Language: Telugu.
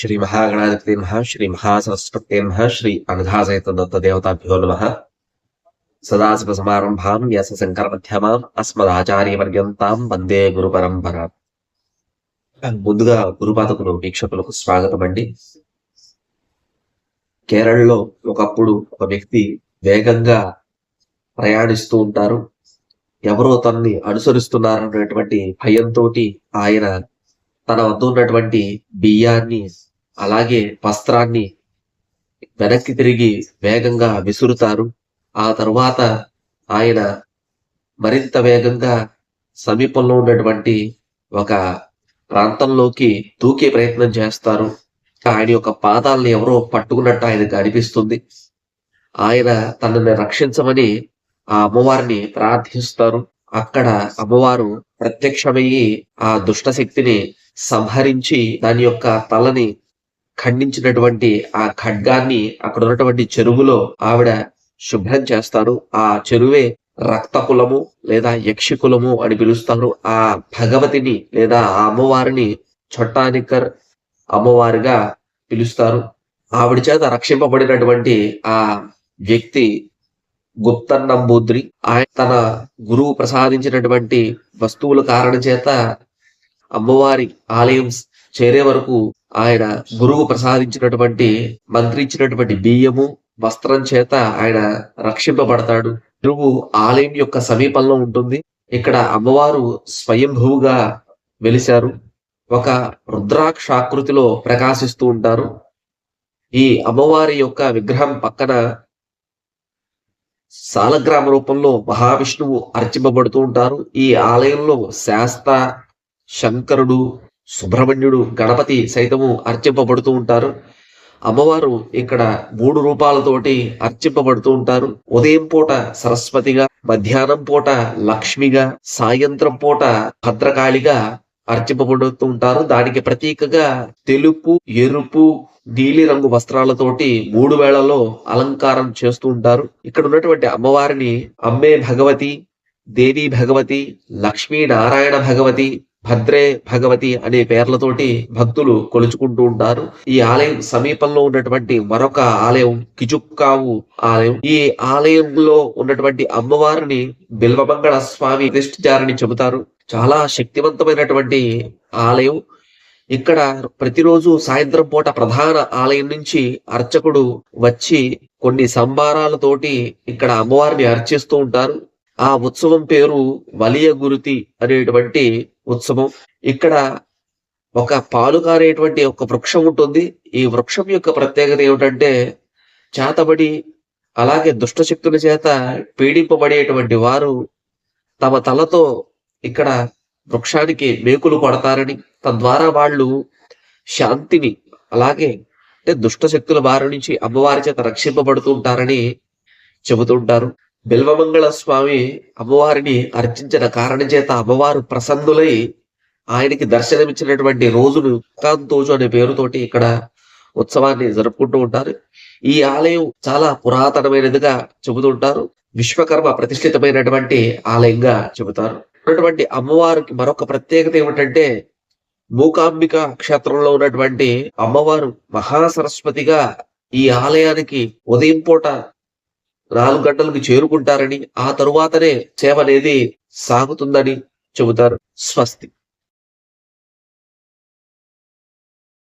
శ్రీ మహాగణాధిపతి నమ శ్రీ మహాసరస్వతి నమ శ్రీ అనఘాసహిత దత్త దేవతాభ్యో నమ సదాశివ సమారంభాం వ్యాస శంకర మధ్యమాం అస్మదాచార్య పర్యంతాం వందే గురు పరంపర ముందుగా గురుపాతకులు వీక్షకులకు స్వాగతం అండి కేరళలో ఒకప్పుడు ఒక వ్యక్తి వేగంగా ప్రయాణిస్తూ ఉంటారు. ఎవరో తనని అనుసరిస్తున్నారనేటువంటి భయంతో ఆయన తన వద్ద ఉన్నటువంటి బియ్యాన్ని అలాగే వస్త్రాన్ని వెనక్కి తిరిగి వేగంగా విసురుతారు. ఆ తరువాత ఆయన మరింత వేగంగా సమీపంలో ఉన్నటువంటి ఒక ప్రాంతంలోకి దూకే ప్రయత్నం చేస్తారు. ఆయన యొక్క పాదాలను ఎవరో పట్టుకున్నట్టు ఆయనకు అనిపిస్తుంది. ఆయన తనని రక్షించమని ఆ అమ్మవారిని ప్రార్థిస్తారు. అక్కడ అమ్మవారు ప్రత్యక్షమయ్యి ఆ దుష్ట శక్తిని సంహరించి దాని యొక్క తలని ఖండించినటువంటి ఆ ఖడ్గాన్ని అక్కడ ఉన్నటువంటి చెరువులో ఆవిడ శుభ్రం చేస్తారు. ఆ చెరువే రక్త కులము లేదా యక్షి కులము అని పిలుస్తారు. ఆ భగవతిని లేదా ఆ అమ్మవారిని చొట్టానికర్ అమ్మవారిగా పిలుస్తారు. ఆవిడ చేత రక్షింపబడినటువంటి ఆ వ్యక్తి గుప్తన్ నంబూద్రి ఆయన తన గురువు ప్రసాదించినటువంటి వస్తువుల కారణం చేత అమ్మవారి ఆలయం చేరే వరకు ఆయన గురువు ప్రసాదించినటువంటి మంత్రి ఇచ్చినటువంటి బియ్యము వస్త్రం చేత ఆయన రక్షింపబడతాడు. గురువు ఆలయం యొక్క సమీపంలో ఉంటుంది. ఇక్కడ అమ్మవారు స్వయంభువుగా వెలిశారు. ఒక రుద్రాక్షాకృతిలో ప్రకాశిస్తూ ఉంటారు. ఈ అమ్మవారి యొక్క విగ్రహం పక్కన సాలగ్రామ రూపంలో మహావిష్ణువు అర్చింపబడుతూ ఉంటారు. ఈ ఆలయంలో శాస్త శంకరుడు సుబ్రహ్మణ్యుడు గణపతి సైతము అర్చింపబడుతూ ఉంటారు. అమ్మవారు ఇక్కడ మూడు రూపాలతోటి అర్చింపబడుతూ ఉంటారు. ఉదయం పూట సరస్వతిగా మధ్యాహ్నం పూట లక్ష్మిగా సాయంత్రం పూట భద్రకాళిగా అర్చింపబడుతూ ఉంటారు. దానికి ప్రతీకగా తెలుపు ఎరుపు నీలి రంగు వస్త్రాలతోటి మూడు వేళలో అలంకారం చేస్తూ ఉంటారు. ఇక్కడ ఉన్నటువంటి అమ్మవారిని అమ్మే భగవతి దేవి భగవతి లక్ష్మీ నారాయణ భగవతి భద్రే భగవతి అనే పేర్లతోటి భక్తులు కొలుచుకుంటూ ఉంటారు. ఈ ఆలయం సమీపంలో ఉన్నటువంటి మరొక ఆలయం కిజుక్కావు ఆలయం. ఈ ఆలయంలో ఉన్నటువంటి అమ్మవారిని బిల్వమంగళ స్వామి ప్రతిష్ఠించారని చెబుతారు. చాలా శక్తివంతమైనటువంటి ఆలయం. ఇక్కడ ప్రతిరోజు సాయంత్రం పూట ప్రధాన ఆలయం నుంచి అర్చకుడు వచ్చి కొన్ని సంబారాలతోటి ఇక్కడ అమ్మవారిని అర్చిస్తూ ఉంటారు. ఆ ఉత్సవం పేరు వలియ గురుతి అనేటువంటి ఉత్సవం. ఇక్కడ ఒక పాలు కారేటువంటి ఒక వృక్షం ఉంటుంది. ఈ వృక్షం యొక్క ప్రత్యేకత ఏమిటంటే చేతబడి అలాగే దుష్ట శక్తుల చేత పీడింపబడేటువంటి వారు తమ తలతో ఇక్కడ వృక్షానికి మేకులు కొడతారని తద్వారా వాళ్ళు శాంతిని అలాగే అంటే దుష్ట శక్తుల బారి నుంచి అమ్మవారి చేత రక్షింపబడుతూ ఉంటారని చెబుతుంటారు బిల్వమంగళ స్వామి అమ్మవారిని అర్చించిన కారణం చేత అమ్మవారు ప్రసన్నులై ఆయనకి దర్శనమిచ్చినటువంటి రోజును కాంతోజు అనే పేరుతోటి ఇక్కడ ఉత్సవాన్ని జరుపుకుంటూ ఉంటారు. ఈ ఆలయం చాలా పురాతనమైనదిగా చెబుతుంటారు విశ్వకర్మ ప్రతిష్ఠితమైనటువంటి ఆలయంగా చెబుతారు. ఉన్నటువంటి అమ్మవారికి మరొక ప్రత్యేకత ఏమిటంటే మూకాంబిక క్షేత్రంలో ఉన్నటువంటి అమ్మవారు మహాసరస్వతిగా ఈ ఆలయానికి ఉదయం పూట నాలుగు గంటలకు చేరుకుంటారని ఆ తరువాతనే సేవ అనేది సాగుతుందని చెబుతారు. స్వస్తి.